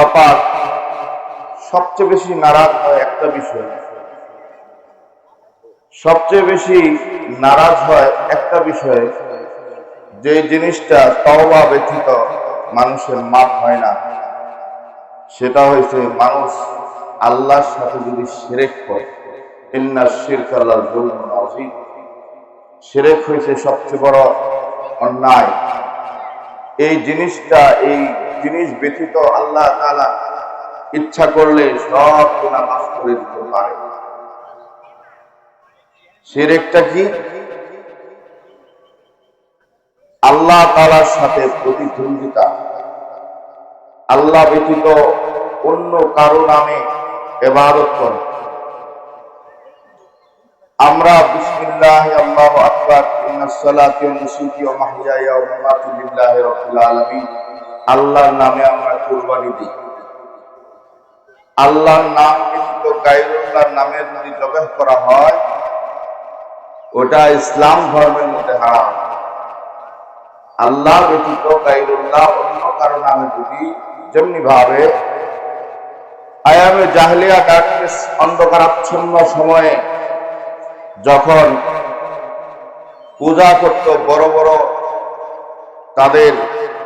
আল্লাহ পাক সবচেয়ে বেশি নারাজ হয় একটা বিষয়। সবচেয়ে বেশি নারাজ হয় একটা বিষয়ে, যে জিনিসটা তওবা ব্যতীত মানুষের মাপ হয় না। সেটা হয়েছে মানুষ আল্লাহর সাথে যদি শিরেক করে আযীম। হয়েছে সবচেয়ে বড় অন্যায়। এই জিনিসটা, এই জিনিস ব্যতীত আল্লাহ তাআলা ইচ্ছা করলে সব গুনাহ মাফ করে দিতে পারে। শিরেকটা কি? আল্লাহ তাআলার সাথে প্রতিদ্বন্দ্বিতা। আল্লাহ ব্যতীত অন্য কারও নামে এবাদত করে। আমরা বিসমিল্লাহ আল্লাহু আকবার, ইন্নাস সালাতি ওয়া নুসুকি ওয়া মাহইয়ায়া ওয়া মামাতি লিল্লাহি রাব্বিল আলামিন। আল্লাহর নামে আমরা কুরবানি দিই। আল্লাহর নাম ব্যতীত গায়রুল্লাহর নামে যদি জবাহ করা হয়, ওটা ইসলাম ধর্মের মধ্যে হারাম। আল্লাহ ব্যতীত গায়রুল্লাহ অন্য কারও নামে যদি যেমনি ভাবে আয়ামে জাহলিয়া ডার্কনেস অন্ধকারাচ্ছন্ন সময়ে যখন পূজা করত বড় বড় তাদের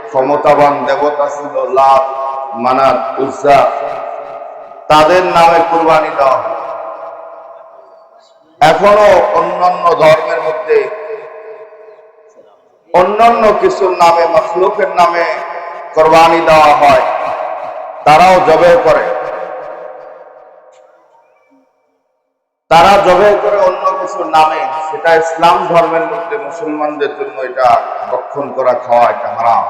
ক্ষমতাবান দেবতা ছিল লাভ মানাত উজ্জা। তাদের নামে কুরবানি দেওয়া হয় এখনও অন্যান্য ধর্মের মধ্যে অন্যান্য কিছুর নামে, মখলুকের নামে কোরবানি দেওয়া হয়, তারাও জবে করে। তারা জবে করে অন্য কিছুর নামে, সেটা ইসলাম ধর্মের মধ্যে মুসলমানদের জন্য এটা রক্ষণ করা, খাওয়া এটা হারাম।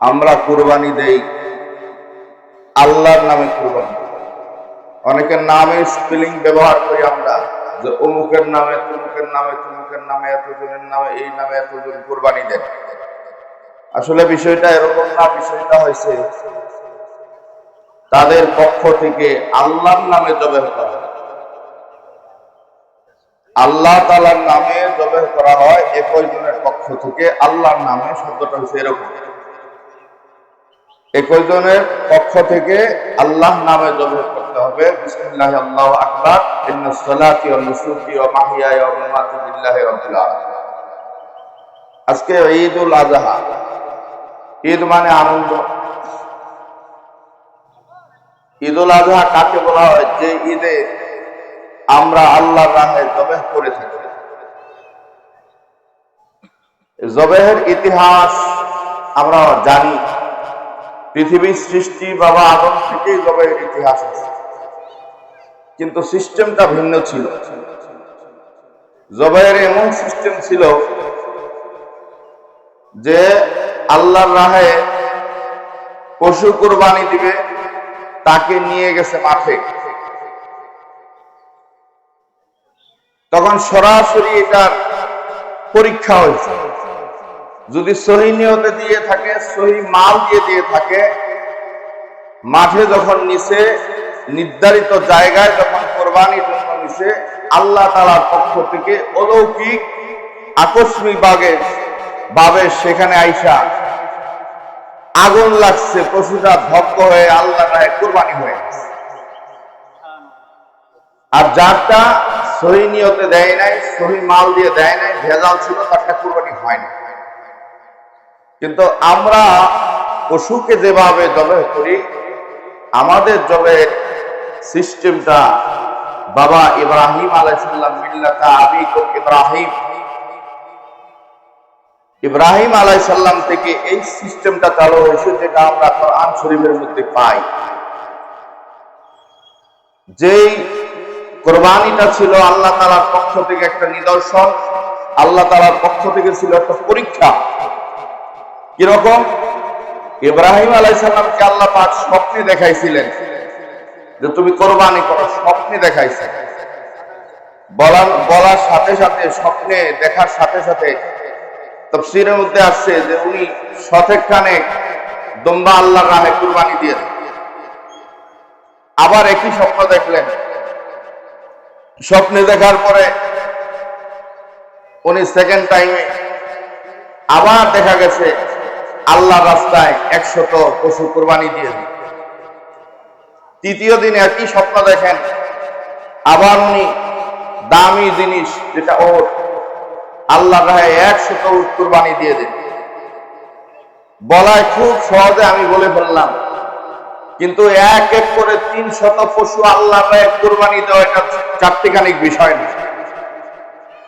আমরা কুরবানি দেই আল্লাহর নামে কুরবানি। অনেকের নামে স্পেলিং ব্যবহার করি আমরা যে অমুকের নামে, তমুকের নামে তমুকের নামে, এতজনের নামে, এই নামে এতজন কুরবানি দেন। আসলে বিষয়টা এরকম না, বিষয়টা হয়েছে তাদের পক্ষ থেকে আল্লাহর নামে জবে করা আল্লাহ তালার নামে জবে করা হয়, একই জনের পক্ষ থেকে আল্লাহর নামে শব্দটা হচ্ছে এরকম। একই জনের পক্ষ থেকে আল্লাহ নামে জবে করতে হবে। বিসমিল্লাহ আল্লাহু নুসুকি ঈদ মানে আনন্দ। আজহা কাকে বলা হয়? যে ঈদে আমরা আল্লাহর রাহে জবেহ করে থাকি। জবেহের ইতিহাস আমরা জানি। পৃথিবীর সৃষ্টি বাবা আদম থেকেই জবেহের ইতিহাস আছে। কিন্তু সিস্টেমটা ভিন্ন ছিল। জবাইয়ের এমন সিস্টেম ছিল যে আল্লাহর রাহে পশু কোরবানি দিবে, তাকে নিয়ে গেছে মাঠে। তখন সরাসরি এটার পরীক্ষা হয়েছে। যদি সহি নিয়তে দিয়ে থাকে, সহি মাল দিয়ে দিয়ে থাকে, মাঠে যখন নিচে, নির্ধারিত জায়গায় যখন কোরবানির জন্য নিচে, আল্লাহ তালার পক্ষ থেকে অলৌকিক, আকস্মিক ভাবে ভাবে সেখানে আইসা আগুন লাগছে, পশুটা ভক্ত হয়ে আল্লাহ রায় কোরবানি হয়ে আর যারটা সহি নিয়তে দেয় নাই, সহি মাল দিয়ে দেয় নাই, ভেজাল ছিল, তারটা কোরবানি হয় না কিন্তু আমরা পশুকে যেভাবে জবে করি, আমাদের জবে সিস্টেমটা বাবা ইব্রাহিম আলাইসাল্লাম ইব্রাহিম। ইব্রাহিম আলাইসাল্লাম থেকে এই সিস্টেমটা চালু হয়েছে যেটা আমরা কোরআন শরীফের মধ্যে পাই। যেই কোরবানিটা ছিল আল্লাহ তালার পক্ষ থেকে একটা নিদর্শন, আল্লাহ তালার পক্ষ থেকে ছিল একটা পরীক্ষা। কীরকম? ইব্রাহিম আলাইসাল্লামকে আল্লাহ পাক স্বপ্নে দেখাইছিলেন যে তুমি কোরবানি করো, স্বপ্নে দেখাইছে বলার বলার সাথে সাথে, স্বপ্নে দেখার সাথে সাথে তফসিরের মধ্যে আসছে যে উনি শতেক খানে দম্বা আল্লাহর রাহে কুরবানি দিয়ে আবার একই স্বপ্ন দেখলেন। স্বপ্নে দেখার পরে উনি সেকেন্ড টাইমে আবার দেখা গেছে আল্লাহ রাস্তায় একশত পশু কোরবানি দিয়ে দেন তৃতীয় দিন একই স্বপ্ন দেখেন? আবার উনি দামি জিনিস যেটা ওর আল্লাহ রাহে একশত কুরবানি দিয়ে দেন বলায় খুব সহজে আমি বলে ফেললাম, কিন্তু এক এক করে তিন শত পশু আল্লাহ রাহে কোরবানি দেওয়া এটা চারটিখানিক বিষয় না।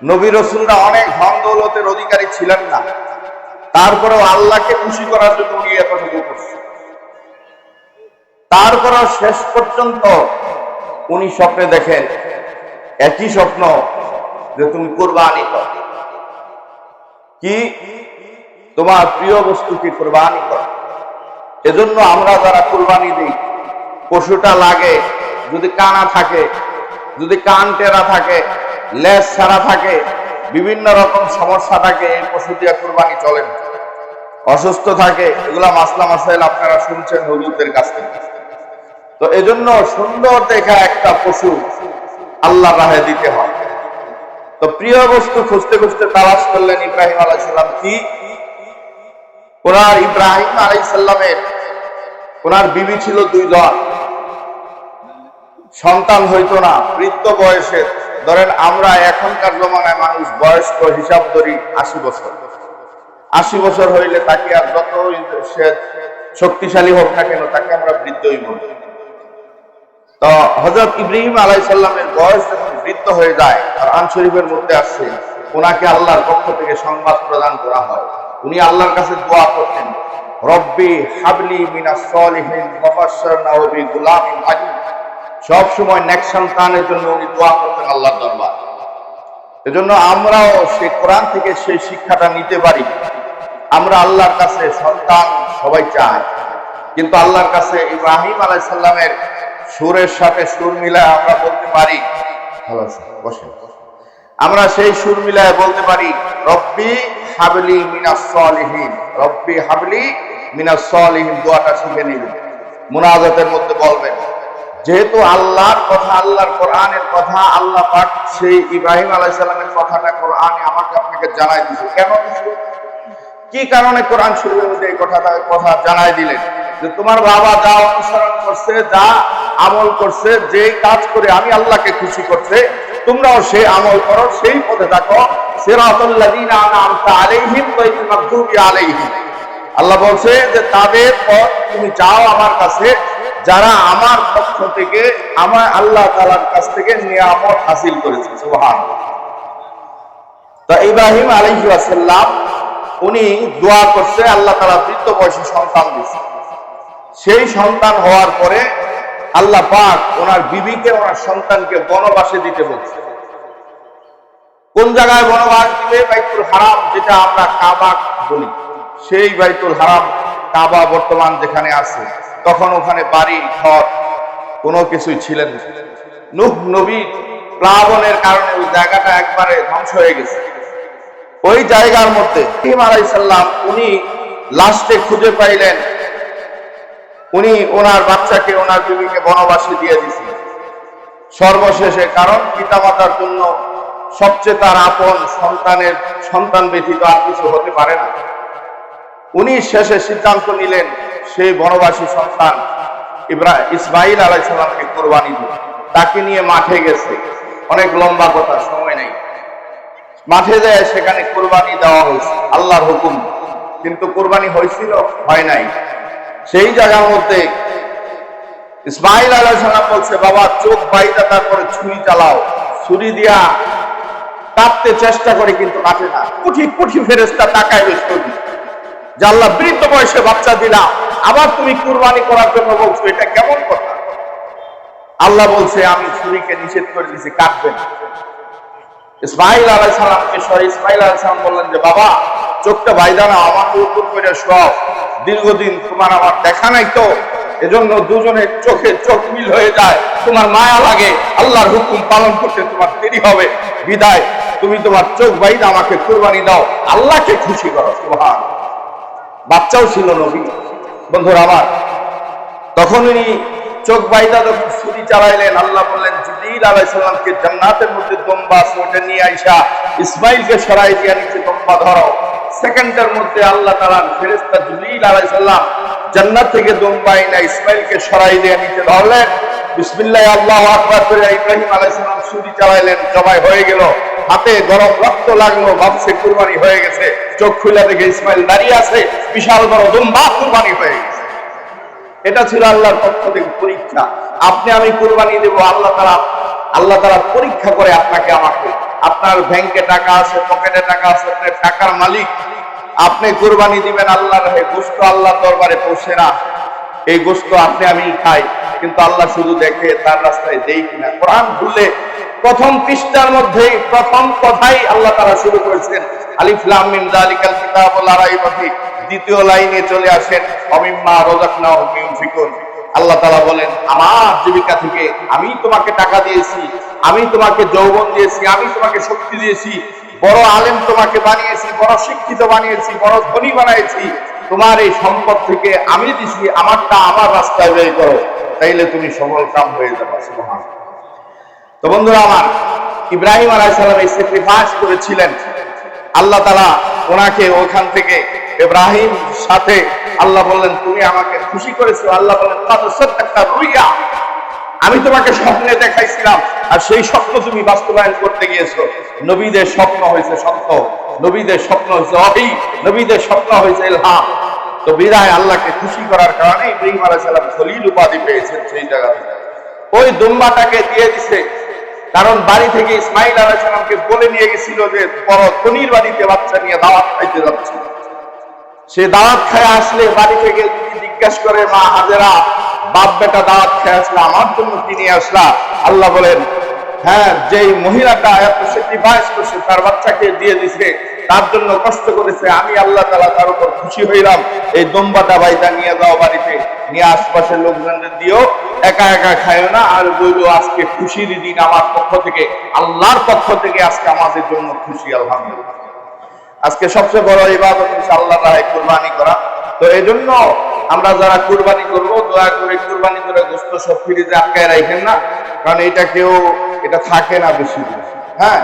নবী রসুলরা অনেক ধন দৌলতের অধিকারী ছিলেন না। তারপরেও আল্লাহকে খুশি করার জন্য উনি এতটুকু করছে। তারপরেও শেষ পর্যন্ত উনি স্বপ্নে দেখেন, একই স্বপ্ন যে তুমি কোরবানি কর। কি? তোমার প্রিয় বস্তুকে কোরবানি কর? এজন্য আমরা যারা কোরবানি দিই, পশুটা লাগে, যদি কানা থাকে, যদি কান টেরা থাকে, লেজ ছাড়া থাকে, বিভিন্ন রকম সমস্যা থাকে, এই পশু দিয়ে কোরবানি চলে না। অসুস্থ থাকে, এগুলা মাসলা মাসাইল আপনারা শুনছেন হুজুরদের কাছ থেকে। তো এজন্য সুন্দর দেখা একটা পশু আল্লাহ রাহে দিতে হয়। তো প্রিয় বস্তু, খুঁজতে খুঁজতে তালাশ করলেন ইব্রাহিম আলাইসাল্লাম কি? ওনার ইব্রাহিম আলাইসাল্লামের ওনার বিবি ছিল দুই দল সন্তান হইতো না বৃত্ত বয়সে ধরেন আমরা এখনকার জমানায় মানুষ বয়স্ক, হিসাব ধরি আশি বছর। আশি বছর হইলে তাকে আর যত সে শক্তিশালী হোক না কেন, তাকে আমরা বৃদ্ধই বলি। তো হজরত ইব্রাহিম আলাই সাল্লামের বয়স যখন বৃদ্ধ হয়ে যায়, আর আন শরীফের মধ্যে আসছে ওনাকে আল্লাহর পক্ষ থেকে সংবাদ প্রদান করা হয়। উনি আল্লাহর কাছে দোয়া করতেন, রব্বি হাবলি মিনা সলিহিন মুবাশশিরনা ওয়া বি গুলামিন সব সময় নেক সন্তানের জন্য উনি দোয়া করতেন আল্লাহর দরবার। এজন্য আমরাও সেই কোরআন থেকে সেই শিক্ষাটা নিতে পারি। আমরা আল্লাহর কাছে সন্তান সবাই চাই। কিন্তু আল্লাহর কাছে ইব্রাহিম আলাই সাল্লামের সুরের সাথে সুর মিলায় আমরা বলতে পারি, ভালো আছে বসেন। আমরা সেই সুর মিলায় বলতে পারি, রব্বি হাবলি মিনাস সলিহিন, রব্বি হাবলি মিনাস সলিহিন, দোয়াটা শিখে নিবেন মুনাজাতের মধ্যে বলবেন, যেহেতু আল্লাহর কথা, আল্লাহর কোরআনের কথা, আল্লাহ পাক সেই ইব্রাহিম আলাইসাল্লামের কথাটা কোরআনে আমাকে আপনাকে জানাই দিছে কেন কি কারণে কোরআন শরীফের মধ্যে এই কথাটা, কথা জানাই দিলেন? যে তোমার বাবা যা অনুসরণ করছে, যা আমল করছে যে কাজ করে আমি আল্লাহকে খুশি করছে, তোমরাও সেই আমল করো, সেই পথে থাকো। আল্লাহ বলছে যে তাদের পথ তুমি যাও আমার কাছে, যারা আমার পক্ষ থেকে আমার আল্লাহ তাআলার কাছ থেকে নিয়ামত হাসিল করেছে। সুবহানাল্লাহ। তো ইব্রাহিম আলাইহি ওয়াসাল্লাম উনি দোয়া করছে, আল্লাহ তাআলা বৃদ্ধ বয়সে সন্তান দিয়েছে। সেই সন্তান হওয়ার পরে আল্লাহ পাক ওনার বিবিকে, ওনার সন্তানকে বনবাসে দিতে বলছে। কোন জায়গায় বনবাস দিবে? বাইতুল হারাম, যেটা আমরা কাবা বলি। সেই বাইতুল হারাম কাবা বর্তমান যেখানে আছে, তখন ওখানে বাড়ি, ঘর, কোনো কিছুই ছিলেন নুহ নবী প্লাবনের কারণে ওই জায়গাটা একবারে ধ্বংস হয়ে গেছে। ওই জায়গার মধ্যে উনি লাস্টে খুঁজে পাইলেন। উনি ওনার বাচ্চাকে, ওনার বিবিকে বনবাসী দিয়ে দিয়েছিলেন। সর্বশেষে কারণ পিতামাতার জন্য সবচেয়ে তার আপন সন্তানের, সন্তান ব্যতীত আর কিছু হতে পারে না। উনি শেষে সিদ্ধান্ত নিলেন, সেই বনবাসী সন্তান ইব্রাহ ইসমাইল আলাইসাল্লামকে কোরবানি দিল তাকে নিয়ে মাঠে গেছে। অনেক লম্বা কথা, সময় নেই। মাঠে যায় সেখানে কোরবানি দেওয়া হয়েছে, আল্লাহর হুকুম। কিন্তু কোরবানি হয়েছিল, হয় নাই। সেই জায়গার মধ্যে ইসমাইল আলাইসাল্লাম বলছে, বাবা, চোখ বাইদা, তারপরে ছুরি চালাও। ছুরি দিয়া কাটতে চেষ্টা করে, কিন্তু কাটে না। কুঠি কুঠি ফেরেস্তা টাকায় বেশ করবি আল্লাহ, বৃদ্ধ বয়সে বাচ্চা দিলাম আবার তুমি কুরবানি করার জন্য বলছো, এটা কেমন কথা? আল্লাহ বলছে, আমি ছুরিকে নিষেধ করে দিয়েছি কাটবে না। ইসমাইল আলাই সালামকে সহ ইসমাইল আলাই সালাম বললেন যে, বাবা, চোখটা বাইদা না আমাকে উপর করে সব দীর্ঘদিন তোমার আমার দেখা নাই তো। এজন্য দুজনের চোখে চোখ মিল হয়ে যায়। তোমার মায়া লাগে। আল্লাহর হুকুম পালন করতে তোমার দেরি হবে। বিদায়, তুমি তোমার চোখ বাইদা আমাকে কুরবানি দাও। আল্লাহকে খুশি করো, সুবহান। বাচ্চাও ছিল নবী। বন্ধুরা আমার তখন উনি চোখ বাইদা যখন ছুরি চালাইলেন, আল্লাহ বললেন, জিবরিল আলাইসাল্লামকে জান্নাতের মধ্যে দম্বা ওটা নিয়ে আইসা, ইসমাইলকে সরাই দিয়ে নিচে দম্বা ধরো। সেকেন্ডের মধ্যে আল্লাহ তাআলা ফেরেশতা জিবরিল আলাইসাল্লাম জান্নাত থেকে দম্বা এনে ইসমাইলকে সরাই দিয়ে নিচে ধরলেন। বিসমিল্লাহ, আল্লাহ আকবার করে ইব্রাহিম আলাইসালাম ছুরি চালাইলেন, জবাই হয়ে গেল। হাতে গরম রক্ত লাগল, ভাবছে কুরবানি হয়ে গেছে। চোখ খুলে দেখে ইসমাইল দাঁড়িয়ে আছে, বিশাল বড় দুম্বা কুরবানি হয়ে গেছে। এটা ছিল আল্লাহর পক্ষ থেকে পরীক্ষা। আপনি আমি কুরবানি দেব, আল্লাহ তারা আল্লাহ তারা পরীক্ষা করে আপনাকে আমাকে, আপনার ব্যাংকে টাকা আছে পকেটে টাকা আছে আপনি টাকার মালিক, আপনি কুরবানি দিবেন আল্লাহর রাহে গোস্ত আল্লাহর দরবারে পৌঁছে না এই গোস্ত আপনি আমি খাই, কিন্তু আল্লাহ শুধু দেখে তার রাস্তায় দেই কিনা। কোরআন খুললে প্রথম পৃষ্ঠার মধ্যে প্রথম কথাই আল্লাহ তারা শুরু করেছেন। আলিফ লাম মিম যালিকাল কিতাবুল লা রাইবা ফি দ্বিতীয় লাইনে চলে আসেন, অমিম্মা রোজাক রাযাকনাহুম ইউনফিকুন আল্লাহ তাআলা বলেন, আমার জীবিকা থেকে আমি তোমাকে টাকা দিয়েছি, আমি তোমাকে যৌবন দিয়েছি, আমি তোমাকে শক্তি দিয়েছি, বড় আলেম তোমাকে বানিয়েছি, বড় শিক্ষিত বানিয়েছি, বড় ধনী বানিয়েছি। তোমার এই সম্পদ থেকে আমি দিছি, আমারটা আমার রাস্তায় ব্যয় করো। তাইলে তুমি সফল কাম হয়ে যাবে, সুবহানাল্লাহ। তো বন্ধুরা আমার, ইব্রাহিম আলাইসালাম এই স্যাক্রিফাইস করেছিলেন। আল্লাহ তালা ওনাকে ওখান থেকে ইব্রাহিম, সাথে আল্লাহ বললেন, তুমি আমাকে খুশি করেছ। আল্লাহ বললেন, "কাদ রুইয়া। আমি তোমাকে স্বপ্নে দেখাইছিলাম, আর সেই স্বপ্ন তুমি বাস্তবায়ন করতে গিয়েছো। নবীদের স্বপ্ন হয়েছে সত্য, নবীদের স্বপ্ন হয়েছে অহি, নবীদের স্বপ্ন হয়েছে ইলহাম তো বিদায়, আল্লাহকে খুশি করার কারণে ইব্রাহিম আলাইসালাম খলিল উপাধি পেয়েছেন সেই জায়গা থেকে। ওই দুম্বাটাকে দিয়ে দিছে, কারণ বাড়ি থেকে ইসমাইল আলাইসালামকে বলে নিয়ে গেছিল যে, বড় ধনির বাড়িতে বাচ্চা নিয়ে দাওয়াত খাইতে যাচ্ছে। সে দাওয়াত খায় আসলে বাড়ি থেকে জিজ্ঞাসা করে, মা হাজেরা, বাপ বেটা দাওয়াত খেয়ে আসলে আমার জন্য কি নিয়ে আসলা? আল্লাহ বলেন হ্যাঁ যেই মহিলাটা এত স্যাক্রিফাইস করছে তার বাচ্চাকে দিয়ে দিছে, তার জন্য কষ্ট করেছে, আমি আল্লাহ তালা তার উপর খুশি হইলাম। এই দম্বাটা বাইটা নিয়ে যাও বাড়িতে। নিয়ে আশপাশের লোকজনদের দিও। একা একা খায় না, আর বলল আজকে খুশির দিন আমার পক্ষ থেকে, আল্লাহর পক্ষ থেকে আজকে আমাদের জন্য খুশি, আলহামদুলিল্লাহ। আজকে সবচেয়ে বড় ইবাদত আল্লাহ রাহে কুরবানি করা। তো এই জন্য আমরা যারা কুরবানি করব, দয়া করে কুরবানি করে গোস্ত সব ফ্রিজে আটকায় রাখেন না। কারণ এটা কেউ, এটা থাকে না বেশি হ্যাঁ?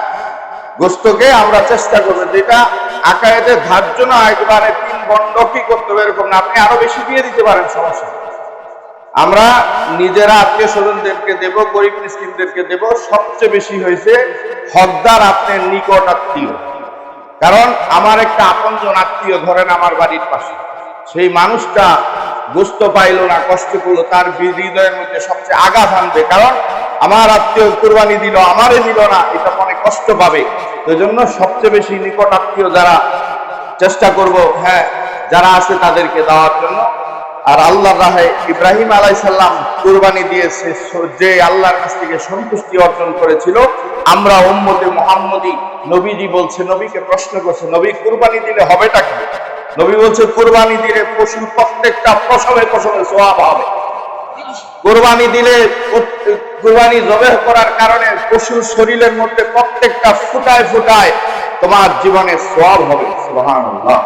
গোস্তকে আমরা চেষ্টা করব, যেটা আকায়েতে ধার্য না, একবারে তিন বন্ড কি করতে হবে এরকম না। আপনি আরও বেশি দিয়ে দিতে পারেন, সমস্যা আমরা নিজেরা আত্মীয় স্বজনদেরকে দেব, গরিব মিসকিনদেরকে দেব, সবচেয়ে বেশি হয়েছে হকদার আপনার নিকট আত্মীয়। কারণ আমার একটা আপনজন আত্মীয় ধরেন আমার বাড়ির পাশে। সেই মানুষটা বুঝতে পাইল না, কষ্ট করল, তার হৃদয়ের মধ্যে সবচেয়ে আঘাত আনবে কারণ আমার আত্মীয় কুরবানি দিল, আমারে দিল না, এটা মনে কষ্ট পাবে। জন্য সবচেয়ে বেশি নিকট আত্মীয় যারা চেষ্টা করব হ্যাঁ যারা আছে তাদেরকে দেওয়ার জন্য। আর আল্লাহ রাহে ইব্রাহিম আলাইসাল্লাম কুরবানি দিয়েছে যে আল্লাহর কাছ থেকে সন্তুষ্টি অর্জন করেছিল, আমরা উম্মতে মোহাম্মদী নবীজি বলছে, নবীকে প্রশ্ন করছে, নবী কুরবানি দিলে হবেটা কি? নবী বলছে, কুরবানি দিলে পশুর প্রত্যেকটা প্রসবে প্রসবে সোয়াব হবে। কোরবানি দিলে কোরবানি জবেহ করার কারণে পশুর শরীরের মধ্যে প্রত্যেকটা ফুটায় ফুটায় তোমার জীবনে সোয়াব হবে, সুবহানাল্লাহ।